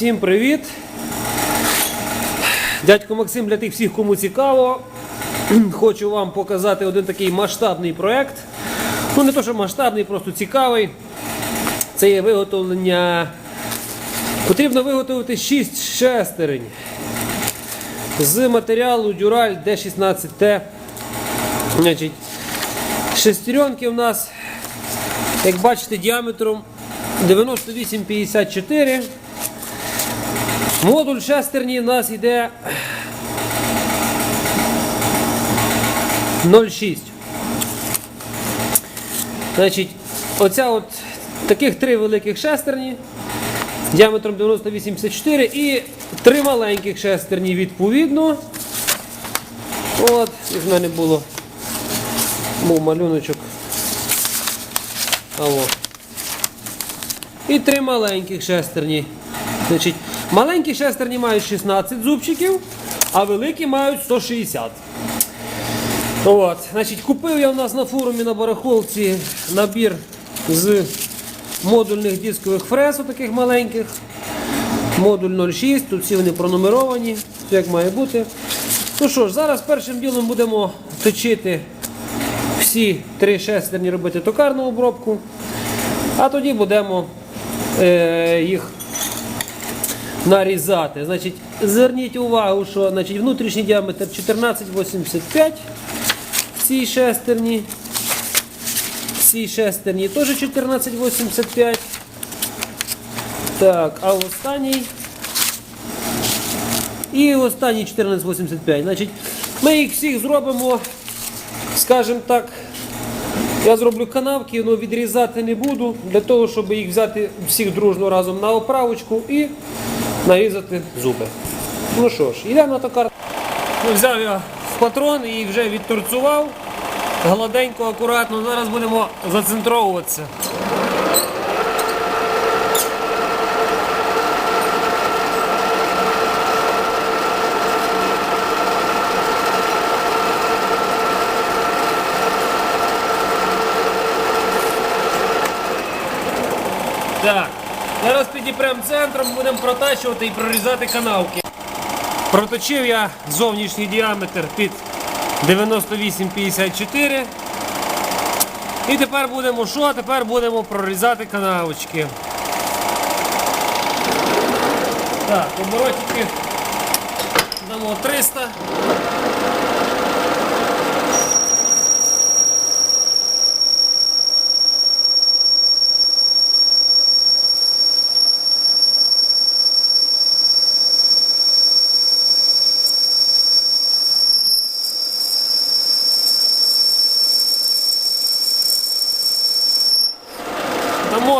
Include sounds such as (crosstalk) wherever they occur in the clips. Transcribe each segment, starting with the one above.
Всім привіт! Дядько Максим для тих всіх, кому цікаво. Хочу вам показати один такий масштабний проект. Ну, не то, що масштабний, просто цікавий. Це є виготовлення. Потрібно виготовити 6 шестерень з матеріалу Дюраль D16T. Значить, шестеренки у нас, як бачите, діаметром 98,54. Модуль шестерні у нас йде 0,6. Значить, оця от таких три великих шестерні діаметром 98,54 і три маленьких шестерні відповідно. От, і в мене було був малюночок. Алло. І три маленьких шестерні. Значить, маленькі шестерні мають 16 зубчиків, а великі мають 160. От, значить, купив я у нас на форумі на барахолці набір з модульних дискових фрез, таких маленьких. Модуль 06, тут всі вони пронумеровані, як має бути. Ну що ж, зараз першим ділом будемо точити всі три шестерні, робити токарну обробку, а тоді будемо е, їх нарізати. Значить, зверніть увагу, що значить, внутрішній діаметр 14,85 в цій шестерні. В цій шестерні теж 14,85. Так, а в останній. І останній 14,85. Значить, ми їх всіх зробимо, скажімо так, я зроблю канавки, але відрізати не буду, для того, щоб їх взяти всіх дружно разом на оправочку і нарізати зуби. Ну що ж, йдемо на токар. Ну, взяв я патрон і вже відторцював. Гладенько, акуратно. Зараз будемо зацентровуватися. Так, зараз підіпремо центром, будемо протачувати і прорізати канавки. Проточив я зовнішній діаметр під 98,54. І тепер будемо що? Тепер будемо прорізати канавочки. Так, оборотики дамо 300.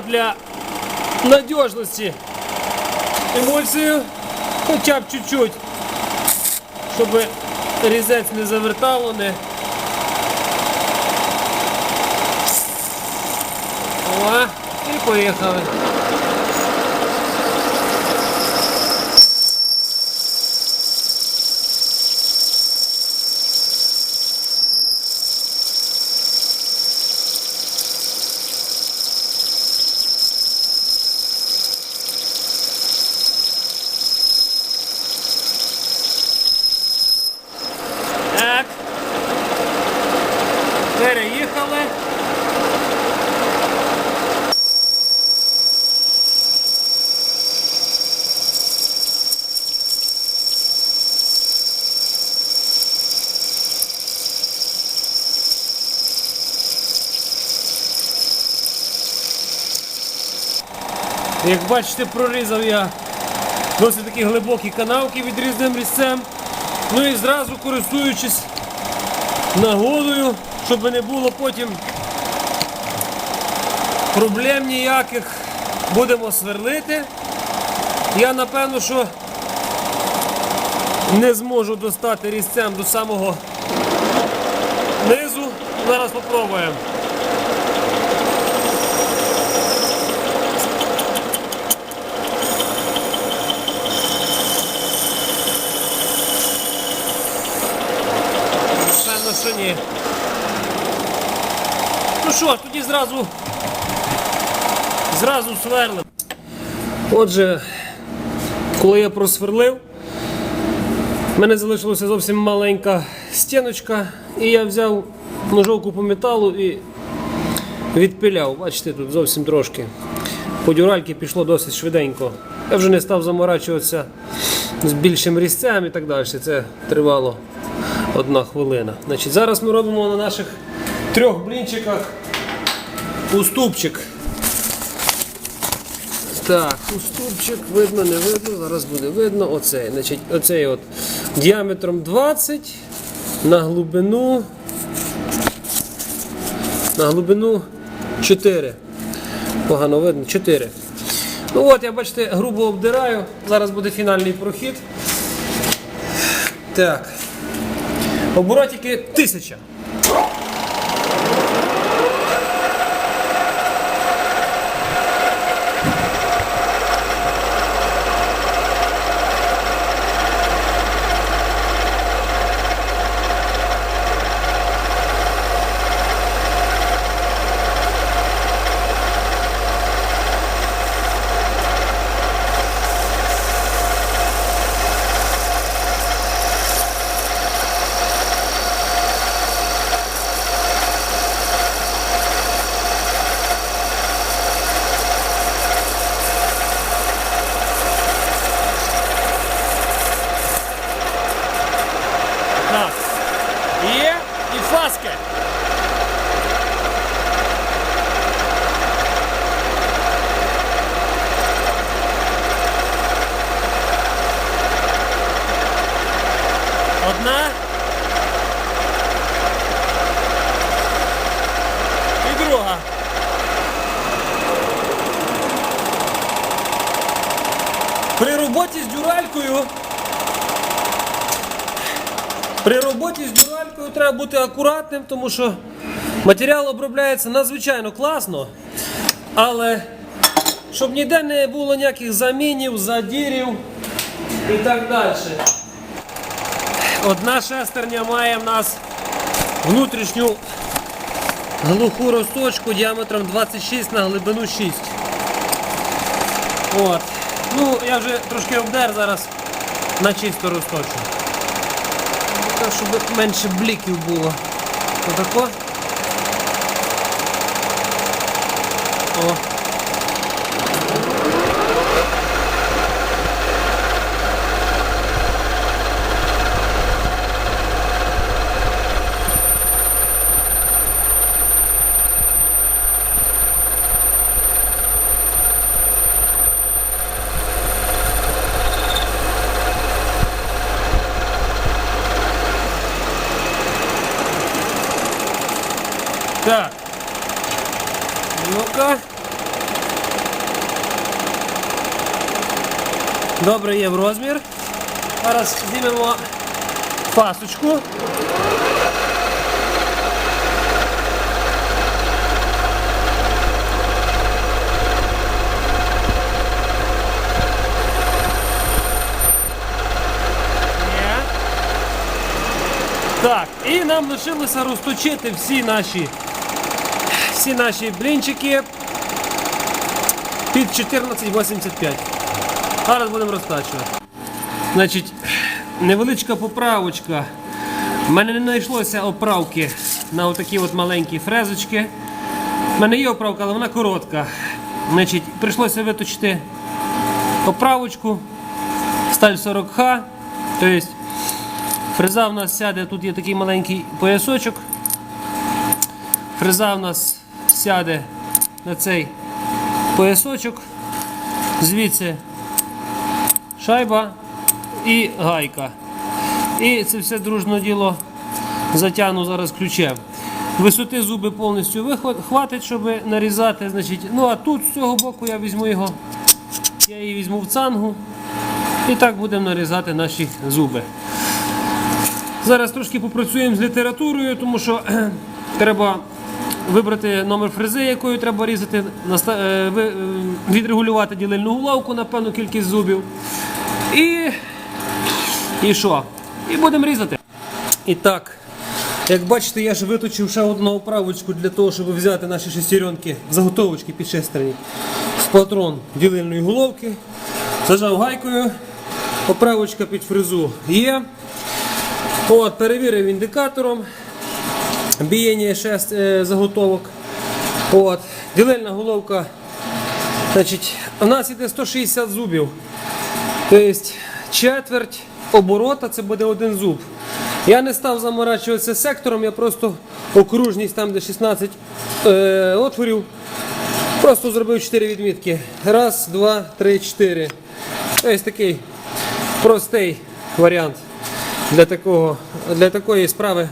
Для надежности емульсію, хоча б чуть-чуть, щоб різець не завертало, не. О, і поїхали. Так. Переїхали. Як бачите, прорізав я досить такі глибокі канавки відрізним різцем. Ну і зразу користуючись нагодою, щоб не було потім проблем ніяких, будемо сверлити. Я напевно, що не зможу достати різцем до самого низу. Зараз спробуємо. Певно. Ну що тоді зразу зразу сверлим. Отже, Коли я просверлив, в мене залишилася зовсім маленька стіночка, і я взяв ножовку по металу і відпиляв. Бачите, тут зовсім трошки. По дюральки пішло досить швиденько. Я вже не став заморачуватися з більшим різцем і так далі. Це тривало одна хвилина. Значить, зараз ми робимо на наших трьох блінчиках уступчик. Так, уступчик, видно, не видно, зараз буде видно. Оцей. Значить, оцей от діаметром 20 на глибину. На глибину 4. Погано видно, 4. Ну от, я бачите, грубо обдираю. Зараз буде фінальний прохід. Так. Оборотики 1000. Так. Є і фаски. Одна. І друга. При роботі з дюралькою при роботі з дюралькою треба бути акуратним, тому що матеріал обробляється надзвичайно класно, але щоб ніде не було ніяких замінів, задірів і так далі. Одна шестерня має в нас внутрішню глуху розточку діаметром 26 на глибину 6. От. Ну, я вже трошки обдер зараз на чисто розточу. Так, щоб менше бліків було. Отако. О. Так. Ну-ка. Добре є в розмір. Зараз знімемо пасочку. Так, і нам лишилося розточити всі наші всі наші блінчики під 14,85. Зараз будемо розтачувати. Значить, невеличка поправочка. У мене не знайшлося оправки на отакі от маленькі фрезочки. У мене є оправка, але вона коротка. Значить, прийшлося виточити оправочку сталь 40Х. Тобто фреза в нас сяде, тут є такий маленький поясочок. Фреза в нас сяде на цей поясочок, звідси шайба і гайка. І це все дружно діло затягну зараз ключем. Висоти зуби повністю вихват- хватить, щоб нарізати. Значить, ну а тут з цього боку я візьму його, я її візьму в цангу. І так будемо нарізати наші зуби. Зараз трошки попрацюємо з літературою, тому що треба вибрати номер фрези, якою треба різати, е, е, відрегулювати ділильну головку на певну кількість зубів. І. І що? І будемо різати. І так, як бачите, я ж виточив ще одну оправочку для того, щоб взяти наші шестеренки, заготовочки під шестерні в патрон ділильної головки. Зажав гайкою, поправочка під фрезу є. От, перевірив індикатором біяння шест, е, заготовок. От. Ділельна головка. Значить, у нас іде 160 зубів. Тобто четверть оборота це буде один зуб. Я не став заморачуватися сектором, я просто окружність там, де 16 е, отворів. Просто зробив 4 відмітки. Раз, два, три, чотири. Тобто такий простий варіант для, такого, для такої справи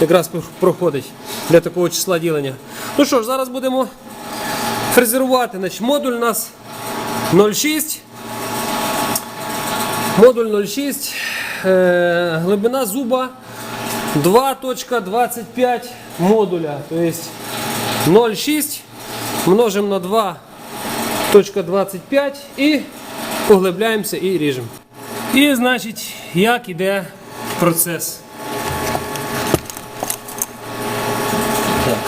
якраз проходить для такого числа ділення. Ну що ж, зараз будемо фрезерувати. Значить, модуль у нас 0,6. Модуль 0,6. Е, глибина зуба 2.25 модуля. Тобто 0,6 множимо на 2.25 і поглибляємося і ріжемо. І значить, як іде процес. Так.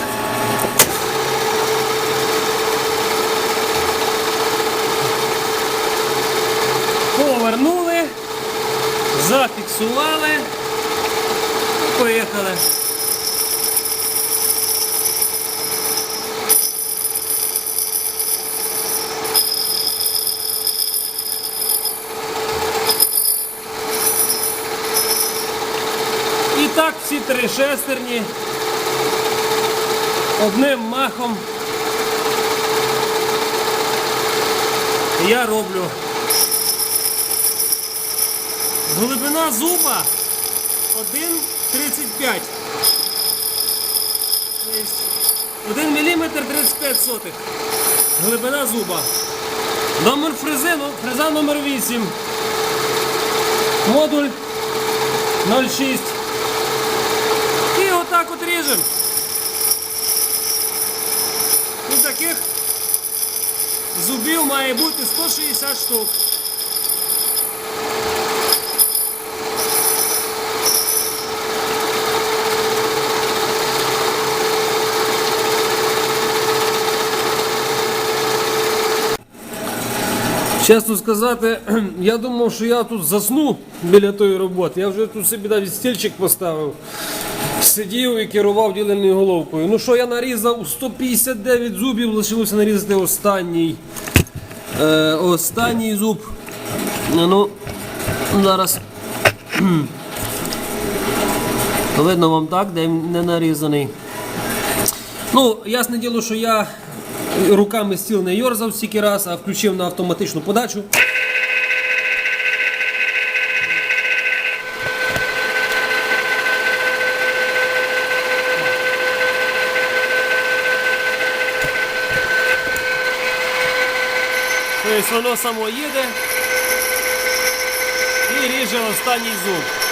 Повернули, зафіксували, і поїхали. І так всі три шестерні одним махом я роблю. Глибина зуба 1,35. Тобто 1 мм 35 сотих. Глибина зуба. Номер фрези, фреза номер 8. Модуль 0,6. І отак от ріжемо. І таких зубів має бути 160 штук. Чесно сказати, (clears throat) я думав, що я тут засну біля тої роботи. Я вже тут собі навіть стільчик поставив. Сидів і керував діленою головкою. Ну що, я нарізав 159 зубів, лишилося нарізати останній. Е, останній зуб. Ну, зараз. (clears throat) Видно вам так, де не нарізаний. Ну, ясне діло, що я руками стіл не йорзав стільки раз, а включив на автоматичну подачу. Тобто воно само їде і ріже останній зуб.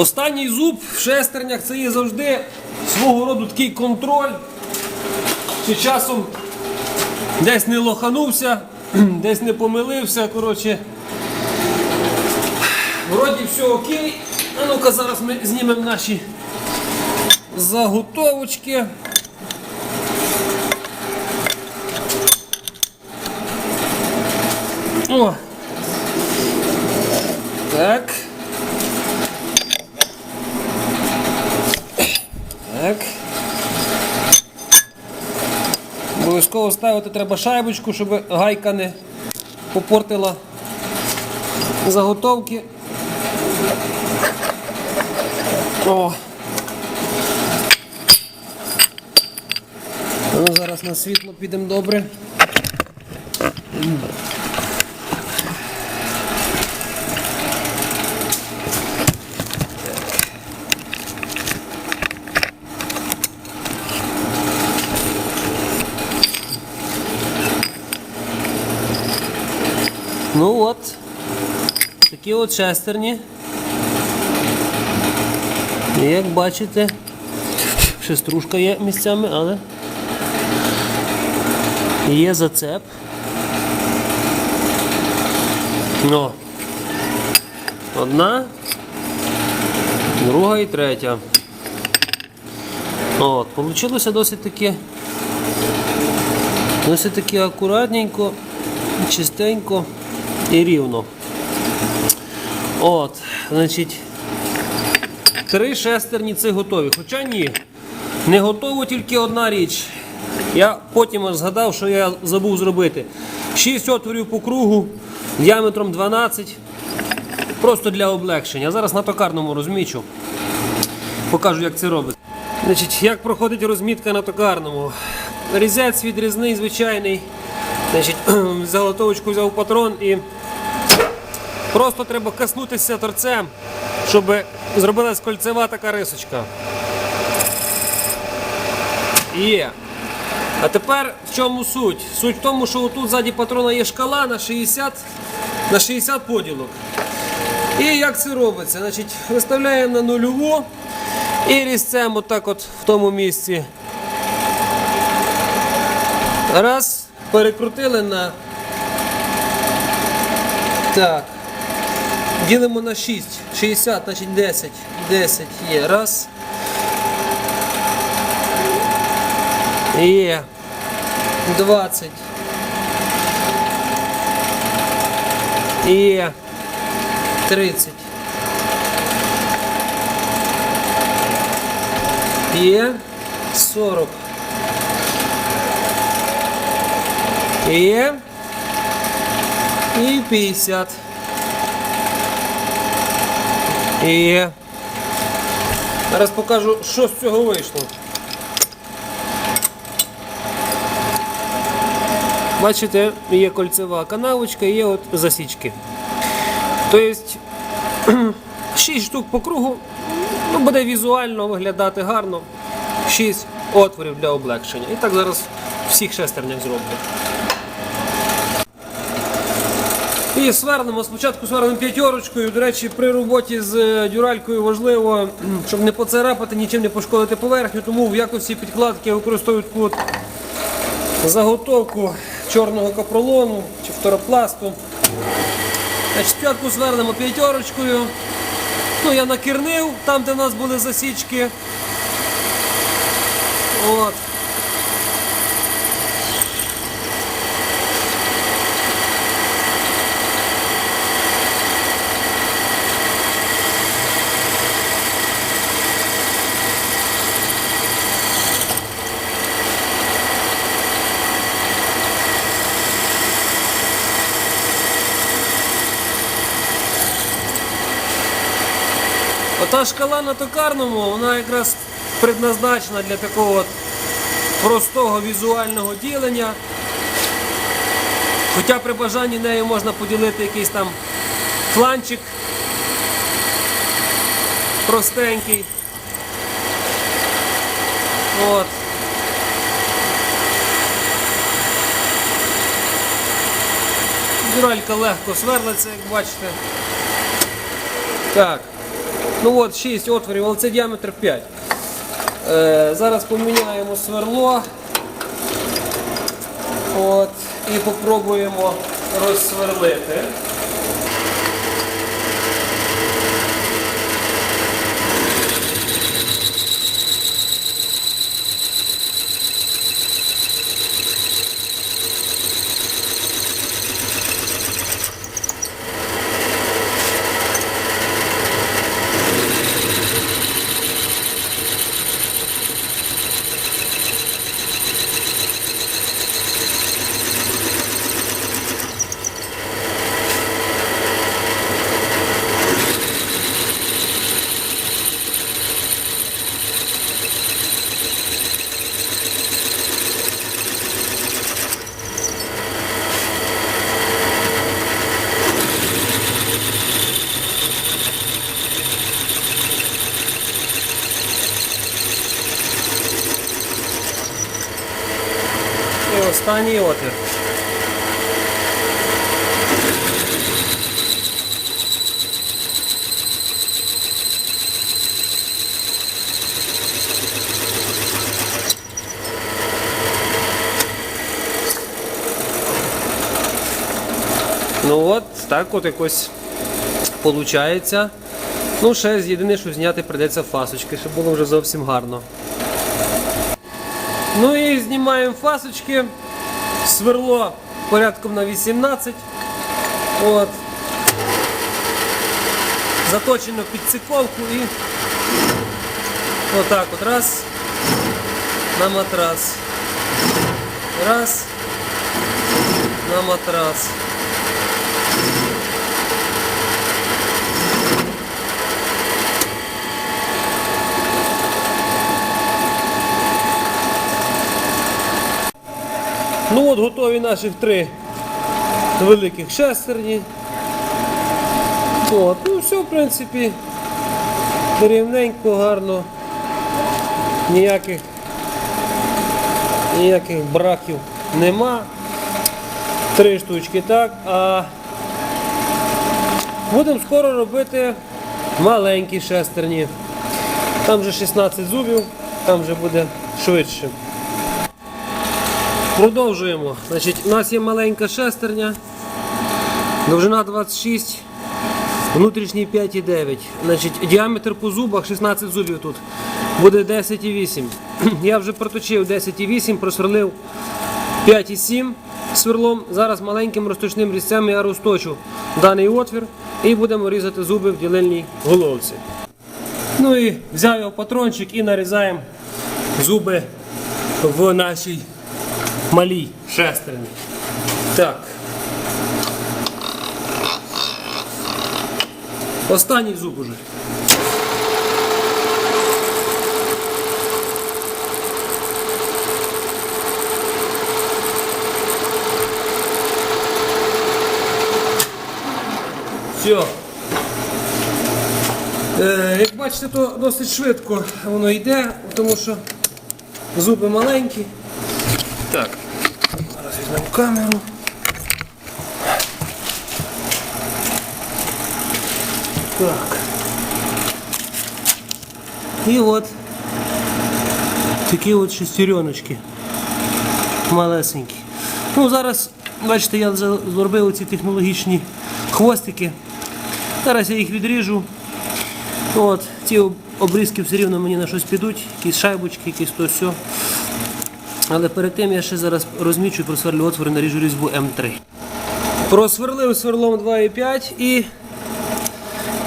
Останній зуб в шестернях це є завжди свого роду такий контроль. Чи часом десь не лоханувся, (clears throat) десь не помилився. Коротше. Вроді все окей. А ну-ка зараз ми знімемо наші заготовочки. О! Так. Так. Обов'язково ставити треба шайбочку, щоб гайка не попортила заготовки. О. Ну, зараз на світло підемо добре. Ну от, такі от шестерні. І Як бачите, ще стружка є місцями, але Є зацеп. Ну. Одна, друга і третя. От, Получилося досить таки досить таки акуратненько, чистенько і рівно. От, значить, три шестерні це готові. Хоча ні, не готово тільки одна річ. Я потім згадав, що я забув зробити. 6 отворів по кругу, діаметром 12. Просто для облегшення. Зараз на токарному розмічу. Покажу, як це робить. Значить, як проходить розмітка на токарному. Різець відрізний, звичайний. Значить, (clears throat) заготовочку взяв патрон і просто треба каснутися торцем, щоб зробилась кольцева така рисочка. Є. А тепер в чому суть? Суть в тому, що тут ззаді патрона є шкала на 60, на 60 поділок. І як це робиться? Значить, виставляємо на нульову і різцем отак от в тому місці. Раз, перекрутили на. Так. Ділимо на 6. 60, значить 10. 10 є. Раз. Є. 20. Є. 30. Є 40. Є. І 50. Є. Зараз покажу, що з цього вийшло. Бачите, є кольцева канавочка, є от засічки. Тобто (clears throat) 6 штук по кругу ну, буде візуально виглядати гарно. 6 отворів для облегшення. І так зараз всіх шестернях зроблю. І свернемо. Спочатку свернемо п'ятерочкою. До речі, при роботі з е, дюралькою важливо, щоб не поцарапати, нічим не пошкодити поверхню, тому в якості підкладки я використовую таку от заготовку чорного капролону чи фторопласту. Спочатку звернемо п'ятерочкою. Ну, я накірнив там, де в нас були засічки. От. Ота шкала на токарному, вона якраз предназначена для такого простого візуального ділення. Хоча при бажанні нею можна поділити якийсь там фланчик простенький. От. Дюралька легко сверлиться, як бачите. Так. Ну от 6 отворів, але це діаметр 5. Е, зараз поміняємо сверло. От, і попробуємо розсверлити. І останній отвір. Ну от, так от якось виходить. Ну, ще єдине, що зняти прийдеться фасочки, щоб було вже зовсім гарно. Ну і знімаємо фасочки. Сверло порядком на 18. От. Заточено під циковку і отак от раз на матрас. Раз на матрас. Ну от готові наших три великих шестерні. От, ну все, в принципі, рівненько, гарно. Ніяких, ніяких браків нема. Три штучки так. А будемо скоро робити маленькі шестерні. Там вже 16 зубів, там вже буде швидше. Продовжуємо. Значить, у нас є маленька шестерня, довжина 26, внутрішній 5,9. Значить, діаметр по зубах 16 зубів тут. Буде 10,8. (clears throat) Я вже проточив 10,8, просверлив 5,7 сверлом. Зараз маленьким розточним різцем я розточу даний отвір і будемо різати зуби в ділильній головці. Ну і взяв його патрончик і нарізаємо зуби в нашій малій шестерні. Так. Останній зуб уже. Все. Е, як бачите, то досить швидко воно йде, тому що зуби маленькі. Так. Камеру. Так. І от такі от шестереночки. Малесенькі. Ну, зараз, бачите, я зробив ці технологічні хвостики. Зараз я їх відріжу. От, ці обрізки все рівно мені на щось підуть, якісь шайбочки, якісь то все. Але перед тим я ще зараз розмічу і просверлю отвори, наріжу різьбу М3. Просверлив сверлом 2,5 і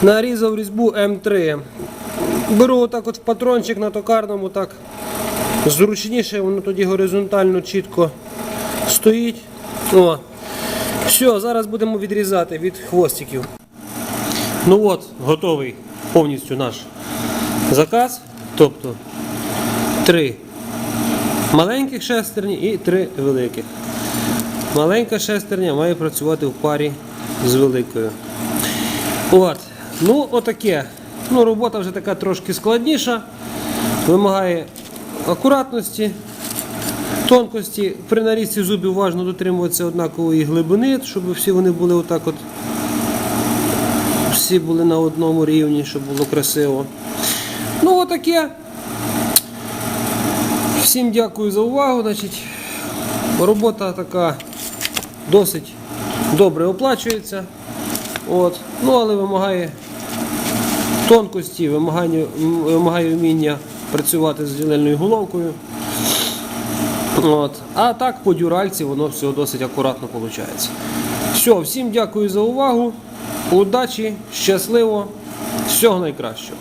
нарізав різьбу М3. Беру отак от в патрончик на токарному, так зручніше, воно тоді горизонтально чітко стоїть. О. Все, зараз будемо відрізати від хвостиків. Ну от, готовий повністю наш заказ. Тобто три маленьких шестерні і три великих. Маленька шестерня має працювати в парі з великою. От. Ну, отаке. Ну, робота вже така трошки складніша. Вимагає акуратності, тонкості. При нарізці зубів важливо дотримуватися однакової глибини, щоб всі вони були отак от. Всі були на одному рівні, щоб було красиво. Ну, отаке. Всім дякую за увагу. Значить, робота така досить добре оплачується. От. Ну, але вимагає тонкості, вимагає, вимагає вміння працювати з ділельною головкою. От. А так по дюральці воно все досить акуратно виходить. Все, всім дякую за увагу. Удачі, щасливо, всього найкращого.